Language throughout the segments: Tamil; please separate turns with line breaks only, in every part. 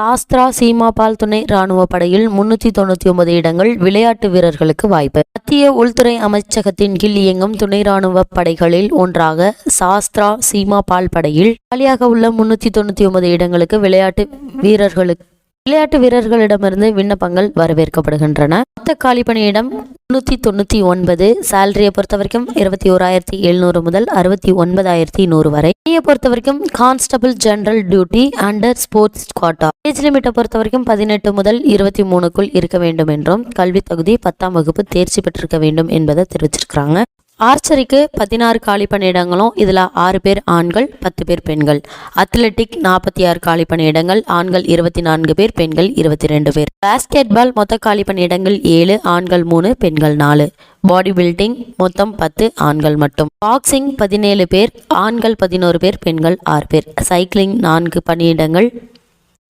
சாஸ்திரா சீமாபால் துணை ராணுவ படையில் முன்னூத்தி தொண்ணூத்தி ஒன்பது இடங்கள் விளையாட்டு வீரர்களுக்கு வாய்ப்பு. மத்திய உள்துறை அமைச்சகத்தின் கீழ் இயங்கும் துணை ராணுவ படைகளில் ஒன்றாக சாஸ்திரா சீமாபால் படையில் காலியாக உள்ள முன்னூத்தி தொண்ணூத்தி ஒன்பது இடங்களுக்கு விளையாட்டு வீரர்களுக்கு விளையாட்டு வீரர்களிடமிருந்து விண்ணப்பங்கள் வரவேற்கப்படுகின்றன. மொத்த காலிப்பணியிடம் முன்னூத்தி தொண்ணூத்தி ஒன்பது சேலரியை பொறுத்த வரைக்கும் இருபத்தி ஓராயிரத்தி எழுநூறு முதல் அறுபத்தி ஒன்பதாயிரத்தி நூறு வரை. பணியை பொறுத்த வரைக்கும் constable general duty under sports quota age லிமிட்டை பொறுத்த வரைக்கும் பதினெட்டு முதல் இருபத்தி மூணுக்குள் இருக்க வேண்டும் என்றும் கல்வி தகுதி பத்தாம் வகுப்பு தேர்ச்சி பெற்றிருக்க வேண்டும் என்பதை தெரிவிச்சிருக்கிறாங்க. ஆர்ச்சரிக்கு பதினாறு காலி பணியிடங்களும் இதில் ஆறு பேர் ஆண்கள் பத்து பேர் பெண்கள். அத்லெட்டிக் நாற்பத்தி ஆறு காலி பணியிடங்கள் ஆண்கள் இருபத்தி நான்கு பேர் பெண்கள் இருபத்தி ரெண்டு பேர். பாஸ்கெட் பால் மொத்த காலி பணியிடங்கள் ஏழு ஆண்கள் மூணு பெண்கள் நாலு. பாடி பில்டிங் மொத்தம் பத்து ஆண்கள் மட்டும். பாக்ஸிங் பதினேழு பேர் ஆண்கள் பதினோரு பேர் பெண்கள் ஆறு பேர். சைக்கிளிங் நான்கு பணியிடங்கள்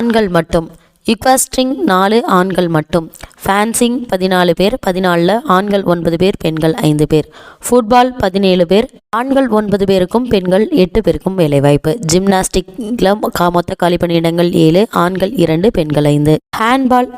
ஆண்கள் மட்டும். இக்வஸ்ட்ரிங் நாலு ஆண்கள் மட்டும். ஃபேன்சிங் பதினாலு பேர் பதினாலில் ஆண்கள் ஒன்பது பேர் பெண்கள் ஐந்து பேர். ஃபுட்பால் பதினேழு பேர். ஆண்கள் ஒன்பது பேருக்கும் பெண்கள் எட்டு பேருக்கும் வேலைவாய்ப்பு. ஜிம்னாஸ்டிக்ல கா- மொத்த காலி பணியிடங்கள் ஏழு. ஆண்கள் இரண்டு பெண்கள் ஐந்து. ஹேண்ட்பால்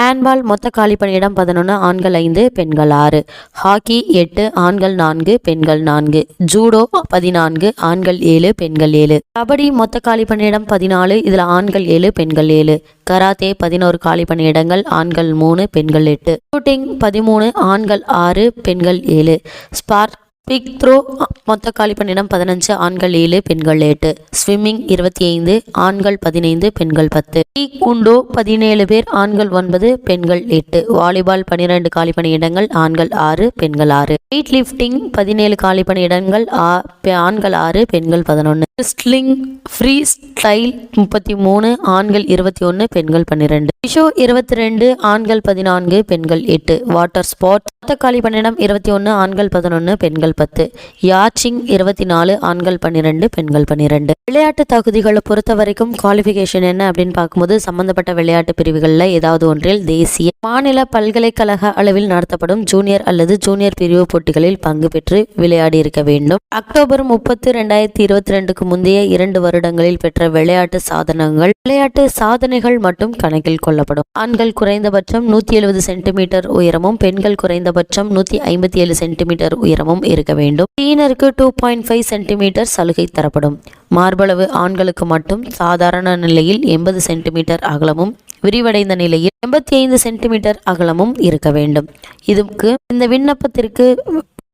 ஹேண்ட்பால் மொத்த காலி பணியிடம் பதினொன்று ஆண்கள் ஐந்து பெண்கள் ஆறு. ஹாக்கி எட்டு ஆண்கள் நான்கு பெண்கள் நான்கு. ஜூடோ பதினான்கு ஆண்கள் ஏழு பெண்கள் ஏழு. கபடி மொத்த காலி பணியிடம் பதினாலு இதில் ஆண்கள் ஏழு பெண்கள் ஏழு. கராத்தே பதினோரு காலி பணியிடங்கள் ஆண்கள் மூணு பெண்கள் எட்டு. ஷூட்டிங் பதிமூணு ஆண்கள் ஆறு பெண்கள் ஏழு. ஸ்பார்க் பிக் த்ரோ மொத்த காலி பணியிடம் பதினஞ்சு ஆண்கள் ஏழு பெண்கள் எட்டு. ஸ்விம்மிங் இருபத்தி ஐந்து ஆண்கள் பதினைந்து பெண்கள் பத்து. குண்டோ பதினேழு பேர் ஆண்கள் ஒன்பது பெண்கள் எட்டு. வாலிபால் பனிரெண்டு காலி பணியிடங்கள் ஆண்கள் ஆறு பெண்கள் ஆறு. வெயிட் லிஃப்டிங் பதினேழு காலி பணியிடங்கள் ஆ- பெ- ஆண்கள் ஆறு பெண்கள் பதினொன்று ஸ்லிங் ஃப்ரீ ஸ்டைல் முப்பத்தி மூணு ஆண்கள் இருபத்தி ஒன்று பெண்கள் பன்னிரெண்டு. விஷோ இருபத்தி ரெண்டு ஆண்கள் பதினான்கு பெண்கள் எட்டு. வாட்டர் ஸ்போர்ட் மொத்த காலி இருபத்தி ஒன்று ஆண்கள் பதினொன்று பெண்கள் பத்து. யாச்சிங் இருபத்தி நாலு ஆண்கள் பன்னிரெண்டு பெண்கள் பன்னிரெண்டு. விளையாட்டு தகுதிகளை பொறுத்த வரைக்கும் குவாலிஃபிகேஷன் என்ன அப்படின்னு பார்க்கும்போது சம்பந்தப்பட்ட விளையாட்டு பிரிவுகளில் ஏதாவது ஒன்றில் தேசிய மாநில பல்கலைக்கழக அளவில் நடத்தப்படும் ஜூனியர் அல்லது ஜூனியர் பிரிவு போட்டிகளில் பங்கு பெற்று விளையாடி இருக்க வேண்டும். அக்டோபர் முப்பத்து ரெண்டாயிரத்தி இருபத்தி ரெண்டுக்கு முந்தைய இரண்டு வருடங்களில் பெற்ற விளையாட்டு சாதனங்கள் விளையாட்டு சாதனைகள் மட்டும் கணக்கில் கொள்ளப்படும். ஆண்கள் குறைந்தபட்சம் நூத்தி எழுபது சென்டிமீட்டர் உயரமும் பெண்கள் குறைந்தபட்சம் நூத்தி ஐம்பத்தி ஏழு சென்டிமீட்டர் உயரமும் இருக்க வேண்டும். டீனருக்கு டூ பாயிண்ட் ஃபைவ் சென்டிமீட்டர் சலுகை தரப்படும். மார்பளவு ஆண்களுக்கு மட்டும் சாதாரண நிலையில் எண்பது சென்டிமீட்டர் அகலமும் விரிவடைந்த நிலையில் எண்பத்தி ஐந்து சென்டிமீட்டர் அகலமும் இருக்க வேண்டும். இதுக்கு இந்த விண்ணப்பத்திற்கு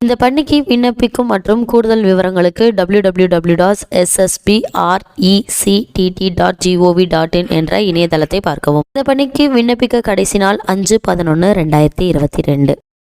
இந்த பணிக்கு விண்ணப்பிக்கும் மற்றும் கூடுதல் விவரங்களுக்கு W W W dot SSB RECTT dot GOV dot in என்ற இணையதளத்தை பார்க்கவும். இந்த பணிக்கு விண்ணப்பிக்க கடைசி நாள் அஞ்சு பதினொன்று ரெண்டாயிரத்தி இருபத்தி ரெண்டு.